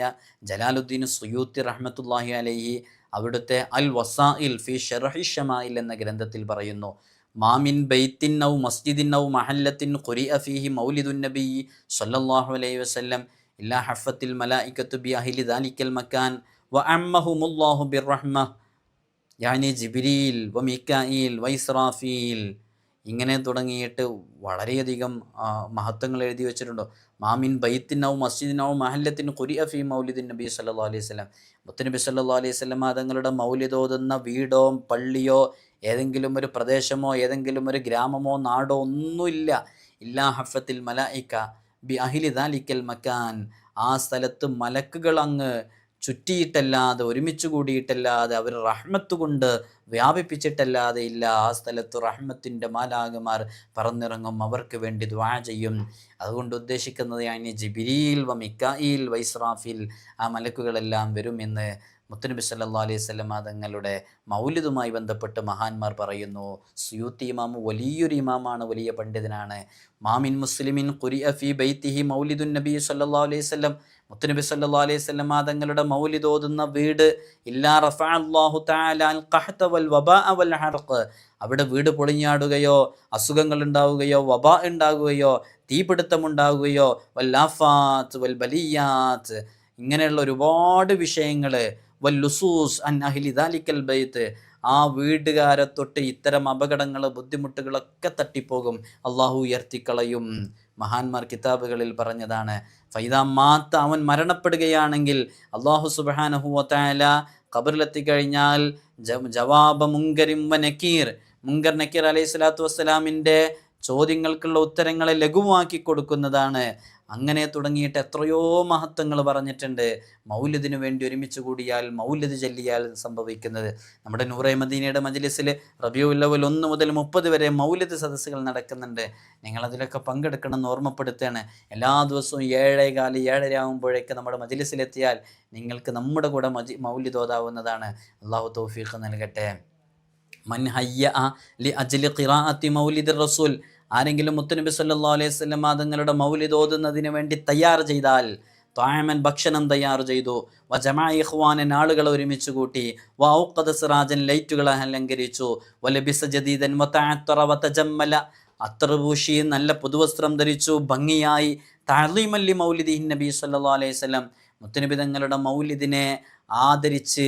ജലാലുദ്ദീൻ സുയൂത്തി റഹ്മത്തുല്ലാഹി അലൈഹി അവിടുത്തെ അൽ വസാഇൽ ഫി ഷെറഹി ഷമായിൽ എന്ന ഗ്രന്ഥത്തിൽ പറയുന്നു മാമിൻ ബൈത്തിൻ നൗ മസ്ജിദിൻ നൗ മഹല്ലത്തിൻ ഖുരി അഫീഹി മൗലിദുൻ നബി സല്ലല്ലാഹു അലൈഹി വസല്ലം ഇല്ലാ ഹഫത്തിൽ മലായിക്കത്തു ബി അഹിലി ദാലിക്കൽ മക്കാൻ വ അമ്മഹുമുല്ലാഹു ബിർറഹ്മ യാനി ജിബിരിയിൽ വ മിക്കായിൽ വൈസ്രാഫീൽ ഇങ്ങനെ തുടങ്ങിയിട്ട് വളരെയധികം മഹത്വങ്ങൾ എഴുതി വെച്ചിട്ടുണ്ട്? മാമിൻ ബൈത്തിനാവും മസ്ജിദിനാവും മഹല്ലത്തിന് കുരിയ ഫി മൗലിദിൻ നബി സല്ലാ അലൈഹി സ്വലം മുത്തനബി സല്ലാ അലൈഹി സ്വലം തങ്ങളുടെ മൗലിതോതുന്ന വീടോ പള്ളിയോ ഏതെങ്കിലും ഒരു പ്രദേശമോ ഏതെങ്കിലും ഒരു ഗ്രാമമോ നാടോ ഒന്നുമില്ല. ഇല്ലാ ഹഫത്തിൽ മലായിക്ക ബി അഹിലി ദാലിക്കൽ മക്കാൻ ആ സ്ഥലത്ത് മലക്കുകൾ അങ്ങ് ചുറ്റിയിട്ടല്ലാതെ ഒരുമിച്ച് കൂടിയിട്ടല്ലാതെ അവർ റഹ്മത്ത് കൊണ്ട് വ്യാപിപ്പിച്ചിട്ടല്ലാതെ ഇല്ല. ആ സ്ഥലത്ത് റഹ്മത്തിന്റെ മാലാകമാർ പറന്നിറങ്ങും അവർക്ക് വേണ്ടി ദ്വാ ചെയ്യും. അതുകൊണ്ട് ഉദ്ദേശിക്കുന്നത് ഞാൻ ജിബിരിയിൽ വ മിക്കായിൽ വൈസ്രാഫിൽ ആ മലക്കുകളെല്ലാം വരുമെന്ന് മുത്തനബി സല്ലാ അലൈഹി സ്വലം തങ്ങളുടെ മൗലിതുമായി ബന്ധപ്പെട്ട് മഹാന്മാർ പറയുന്നു. സുയൂത്തി ഇമാമ് വലിയൊരു ഇമാമാണ് വലിയ പണ്ഡിതനാണ്. മാമിൻ മുസ്ലിമിൻ ഖുരി അഫി ബൈത്തിഹി മൗലിദുൻ നബി സല്ലാ അലൈഹി സ്വലം മുത്തനബി സല്ലാ അലൈഹി സ്വലം തങ്ങളുടെ മൗലിദ് ഓതുന്ന വീട് ഇല്ലാ റഫാഹു അവിടെ വീട് പൊളിഞ്ഞാടുകയോ അസുഖങ്ങൾ ഉണ്ടാവുകയോ വബ ഉണ്ടാകുകയോ തീപിടുത്തം ഉണ്ടാകുകയോ വല്ലാഫാത്ത് വൽ ബലിയാത്ത് ഇങ്ങനെയുള്ള ഒരുപാട് വിഷയങ്ങൾ വല്ലുസൂസ് അൻ അഹിലി ദാലിക്കൽ ബൈത്ത് ആ വീട്ടുകാരെ തൊട്ട് ഇത്തരം അപകടങ്ങൾ ബുദ്ധിമുട്ടുകളൊക്കെ തട്ടിപ്പോകും. അള്ളാഹു ഉയർത്തിക്കളയും. മഹാന്മാർ കിതാബുകളിൽ പറഞ്ഞതാണ് ഫൈദാ മാത്ത അവൻ മരണപ്പെടുകയാണെങ്കിൽ അള്ളാഹു സുബാനഹുല ഖബറിലെത്തിക്കഴിഞ്ഞാൽ ജവാബ മുങ്കരിം നക്കീർ. മുങ്കർ നക്കീർ അലൈഹി സ്വലാത്തു വസ്സലാമിന്റെ ചോദ്യങ്ങൾക്കുള്ള ഉത്തരങ്ങളെ ലഘുവാക്കി കൊടുക്കുന്നതാണ്. അങ്ങനെ തുടങ്ങിയിട്ട് എത്രയോ മഹത്വങ്ങൾ പറഞ്ഞിട്ടുണ്ട്. മൗല്യതിനു വേണ്ടി ഒരുമിച്ച് കൂടിയാൽ മൗല്യത് ചൊല്ലിയാൽ സംഭവിക്കുന്നത്. നമ്മുടെ നൂറെ മദീനയുടെ മജ്ലിസിൽ റബിയുല്ലവൽ ഒന്ന് മുതൽ മുപ്പത് വരെ മൗല്യത് സദസ്സുകൾ നടക്കുന്നുണ്ട്. നിങ്ങളതിലൊക്കെ പങ്കെടുക്കണം എന്ന് ഓർമ്മപ്പെടുത്തുകയാണ്. എല്ലാ ദിവസവും ഏഴേ കാൽ ഏഴര ആകുമ്പോഴേക്ക് നമ്മുടെ മജ്ലിസിലെത്തിയാൽ നിങ്ങൾക്ക് നമ്മുടെ കൂടെ മജി മൗല്യതോതാവുന്നതാണ് അള്ളാഹു തൗഫീഖ് നൽകട്ടെ. മൻ ഹയ്യ ലി അജ്ലി ഖിറാഅത്തി മൗലിദ് റസൂൽ. ആരെങ്കിലും മുത്തുനബി സല്ലാ അലൈഹി സ്വലം തങ്ങളുടെ മൗലിദ് ഓതുന്നതിന് വേണ്ടി തയ്യാർ ചെയ്താൽ തായമൻ ഭക്ഷണം തയ്യാർ ചെയ്തു. വ ജമാഇഹ്വാനൻ ആളുകളെ ഒരുമിച്ച് കൂട്ടി. വ വൗഖദ സിറാജൻ ലൈറ്റുകളെ അലങ്കരിച്ചു. വലബിസ ജദീദൻ വതഅത്തറ വ അത്തർ പൂശി നല്ല പുതുവസ്ത്രം ധരിച്ചു. ഭംഗിയായി താലീമല്ലി മൗലിദി നബി സല്ലാ അലൈഹി സ്വലം മുത്തനബി തങ്ങളുടെ മൗലിദിനെ ആദരിച്ച്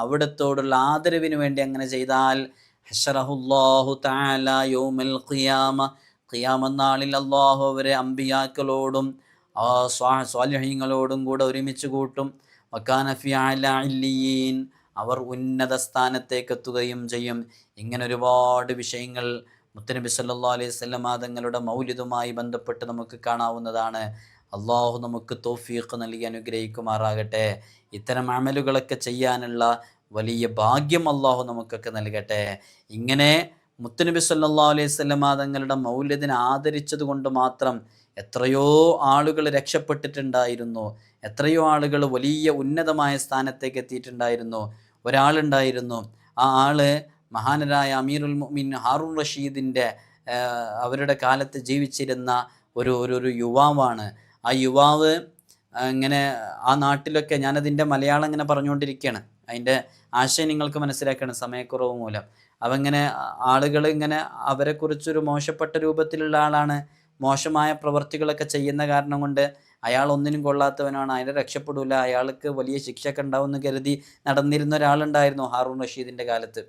അവിടത്തോടുള്ള ആദരവിന് വേണ്ടി അങ്ങനെ ചെയ്താൽ ഹഷറഹുല്ലാഹു തആല യൗമൽ ഖിയാമ. ഖിയാമ നാളിൽ അള്ളാഹു അവരെ അമ്പിയാക്കളോടും സ്വാലിഹ്യങ്ങളോടും കൂടെ ഒരുമിച്ച് കൂട്ടും. വക്കാനഫി അവർ ഉന്നത സ്ഥാനത്തേക്ക് എത്തുകയും ചെയ്യും. ഇങ്ങനെ ഒരുപാട് വിഷയങ്ങൾ മുത്തനബി സല്ലാ അലൈഹി വസല്ലം തങ്ങളുടെ മൗലിദുമായി ബന്ധപ്പെട്ട് നമുക്ക് കാണാവുന്നതാണ്. അള്ളാഹു നമുക്ക് തോഫീഖ് നൽകി അനുഗ്രഹിക്കുമാറാകട്ടെ. ഇത്തരം അമലുകളൊക്കെ ചെയ്യാനുള്ള വലിയ ഭാഗ്യം അള്ളാഹു നമുക്കൊക്കെ നൽകട്ടെ. ഇങ്ങനെ മുത്തുനബി സല്ലാ അലൈഹി വസല്ലം തങ്ങളുടെ മൗല്യദിനെ ആദരിച്ചത് കൊണ്ട് മാത്രം എത്രയോ ആളുകൾ രക്ഷപ്പെട്ടിട്ടുണ്ടായിരുന്നു. എത്രയോ ആളുകൾ വലിയ ഉന്നതമായ സ്ഥാനത്തേക്ക് എത്തിയിട്ടുണ്ടായിരുന്നു. ഒരാളുണ്ടായിരുന്നു. ആ ആൾ മഹാനരായ അമീറുൽ മുഅ്മിൻ ഹാറൂൺ റഷീദിന്റെ അവരുടെ കാലത്ത് ജീവിച്ചിരുന്ന ഒരു ഒരു ഒരു യുവാവാണ്. ആ യുവാവ് ഇങ്ങനെ ആ നാട്ടിലൊക്കെ ഞാനതിന്റെ മലയാളം ഇങ്ങനെ പറഞ്ഞുകൊണ്ടിരിക്കുകയാണ്. അതിന്റെ ആശയം നിങ്ങൾക്ക് മനസ്സിലാക്കണം സമയക്കുറവ് മൂലം. അവങ്ങനെ ആളുകൾ ഇങ്ങനെ അവരെക്കുറിച്ചൊരു മോശപ്പെട്ട രൂപത്തിലുള്ള ആളാണ്. മോശമായ പ്രവർത്തികളൊക്കെ ചെയ്യുന്ന കാരണം കൊണ്ട് അയാൾ ഒന്നിനും കൊള്ളാത്തവനാണ്. അതിനെ രക്ഷപ്പെടില്ല അയാൾക്ക് വലിയ ശിക്ഷയൊക്കെ ഉണ്ടാവുമെന്ന് കരുതി നടന്നിരുന്ന ഒരാളുണ്ടായിരുന്നു ഹാറൂൺ റഷീദിന്റെ കാലത്ത്.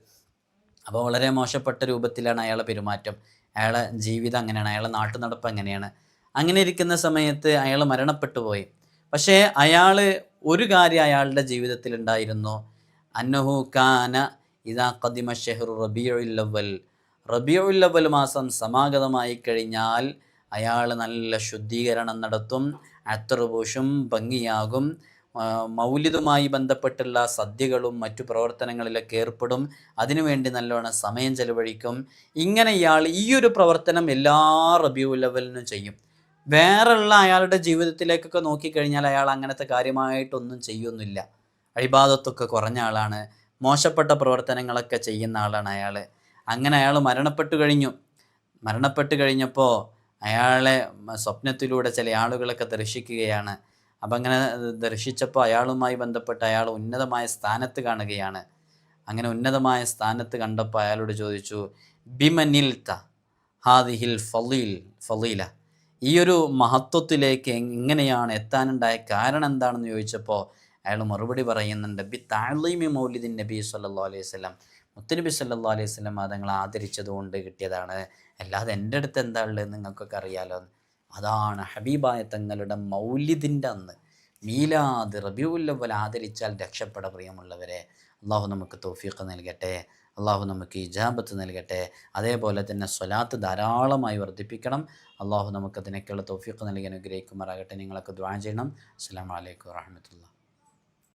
അപ്പോൾ വളരെ മോശപ്പെട്ട രൂപത്തിലാണ് അയാളെ പെരുമാറ്റം. അയാളെ ജീവിതം അങ്ങനെയാണ്. അയാളെ നാട്ടു നടപ്പ് അങ്ങനെയാണ്. അങ്ങനെ ഇരിക്കുന്ന സമയത്ത് അയാൾ മരണപ്പെട്ടു പോയി. പക്ഷേ അയാൾ ഒരു കാര്യം അയാളുടെ ജീവിതത്തിൽ ഉണ്ടായിരുന്നു. അന്നഹു കാന ഇതാ കദിമ ഷെഹ്റു റബിയുല്ലവൽ റബിയുല്ലവൽ മാസം സമാഗതമായി കഴിഞ്ഞാൽ അയാൾ നല്ല ശുദ്ധീകരണം നടത്തും അത്തറുപൂഷും ഭംഗിയാകും മൗലിതുമായി ബന്ധപ്പെട്ടുള്ള സദ്യകളും മറ്റു പ്രവർത്തനങ്ങളിലൊക്കെ ഏർപ്പെടും. അതിനുവേണ്ടി നല്ലോണം സമയം ചെലവഴിക്കും. ഇങ്ങനെ ഇയാൾ ഈ ഒരു പ്രവർത്തനം എല്ലാ റബിയു ലെവലിനും ചെയ്യും. വേറെയുള്ള അയാളുടെ ജീവിതത്തിലേക്കൊക്കെ നോക്കിക്കഴിഞ്ഞാൽ അയാൾ അങ്ങനത്തെ കാര്യമായിട്ടൊന്നും ചെയ്യൊന്നുമില്ല അഴിബാദത്തൊക്കെ കുറഞ്ഞ ആളാണ്. മോശപ്പെട്ട പ്രവർത്തനങ്ങളൊക്കെ ചെയ്യുന്ന ആളാണ് അയാൾ അങ്ങനെ അയാൾ മരണപ്പെട്ടു കഴിഞ്ഞു. മരണപ്പെട്ടു കഴിഞ്ഞപ്പോൾ അയാളെ സ്വപ്നത്തിലൂടെ ചില ആളുകളൊക്കെ ദർശിക്കുകയാണ്. അപ്പം അങ്ങനെ ദർശിച്ചപ്പോൾ അയാളുമായി ബന്ധപ്പെട്ട് അയാൾ ഉന്നതമായ സ്ഥാനത്ത് കാണുകയാണ്. അങ്ങനെ ഉന്നതമായ സ്ഥാനത്ത് കണ്ടപ്പോൾ അയാളോട് ചോദിച്ചു ബിമനിൽത്ത ഹാദിഹിൽ ഫലീൽ ഫലീല. ഈ ഒരു മഹത്വത്തിലേക്ക് എങ്ങനെയാണ് എത്താനുണ്ടായ കാരണം എന്താണെന്ന് ചോദിച്ചപ്പോൾ അയാൾ മറുപടി പറയുന്നുണ്ട് ബി താഴ്ലീമി മൗലിദിൻ നബി സല്ലാ അലൈഹി വസല്ലം. മുത്തനബി സല്ലല്ലാഹു അലൈഹി സ്വലം അതങ്ങൾ ആദരിച്ചതുകൊണ്ട് കിട്ടിയതാണ്. അല്ലാതെ എന്റെ അടുത്ത് എന്താ ഉള്ളത് നിങ്ങൾക്കൊക്കെ അറിയാലോ. അതാണ് ഹബീബായ തങ്ങളുടെ മൗലിദിന്റെ അന്ന്. മീലാദ് റബിയുല്ലവൽ ആദരിച്ചാൽ രക്ഷപ്പെട പ്രിയമുള്ളവരെ അള്ളാഹു നമുക്ക് തോഫീഖ് നൽകട്ടെ അള്ളാഹു നമുക്ക് ഇജാബത്ത് നൽകട്ടെ അതേപോലെ തന്നെ സ്വലാത്ത് ധാരാളമായി വർദ്ധിപ്പിക്കണം. അള്ളാഹു നമുക്ക് അതിനൊക്കെയുള്ള തൗഫീഖ് നൽകി അനുഗ്രഹിക്കുമാറാകട്ടെ. നിങ്ങളൊക്കെ ദ്വാ ചെയ്യണം. അസ്സാം വലൈക്കും വാഹമത്തുള്ള